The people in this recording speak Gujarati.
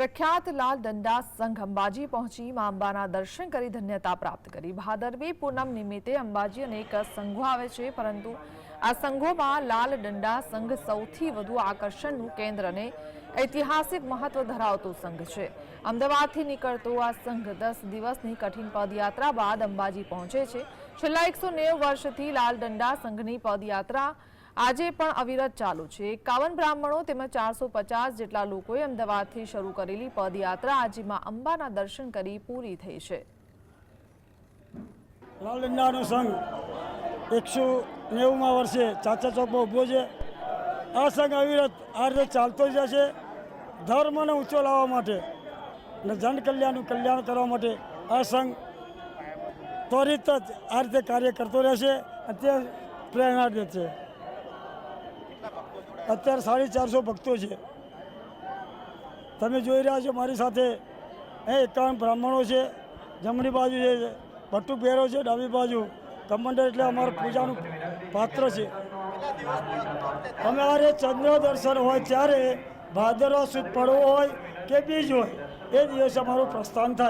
પ્રખ્યાત લાલ દંડા સંઘ અંબાજી પહોંચી મા અંબાના દર્શન કરી ધન્યતા પ્રાપ્ત કરી. ભાદરવી પૂનમ નિમિત્તે અંબાજી અનેક સંઘો આવે છે, પરંતુ આ સંઘોમાં લાલ દંડા સંઘ સૌથી વધુ આકર્ષણનું કેન્દ્ર અને ઐતિહાસિક મહત્વ ધરાવતો સંઘ છે. અમદાવાદથી નીકળતો આ સંઘ દસ દિવસની કઠિન પદયાત્રા બાદ અંબાજી પહોંચે છે. છેલ્લા એકસો નેવું વર્ષથી લાલ દંડા સંઘની પદયાત્રા આજે પણ અવિરત ચાલુ છે. એકાવન બ્રાહ્મણો તેમજ ચારસો પચાસ જેટલા લોકોએ અમદાવાદથી શરૂ કરેલી પદયાત્રા આજે માં અંબાના દર્શન કરી પૂરી થઈ છે. લાલ સંઘ એકસો નેવુંમાં વર્ષે ચાચા ચોકમાં ઊભો છે. આ સંઘ અવિરત આ રીતે ચાલતો જ છે. ધર્મને ઊંચો લાવવા માટે અને જન કલ્યાણનું કલ્યાણ કરવા માટે આ સંઘ ત્વરિત જ આ રીતે કાર્ય કરતો રહેશે અત્યારે પ્રેરણા દે છે. અત્યારે સાડી ચારસો ભક્તો છે. તમે જોઈ રહ્યા છો મારી સાથે એ એકાવન બ્રાહ્મણો છે, જમણી બાજુ છે ભટ્ટુ પહેરો છે, ડાબી બાજુ કમંડળ એટલે અમારું પૂજાનું પાત્ર છે. અમારે ચંદ્ર દર્શન હોય ત્યારે ભાદરવા સુદ પડવો હોય કે બીજ હોય, એ દિવસે અમારું પ્રસ્થાન થાય.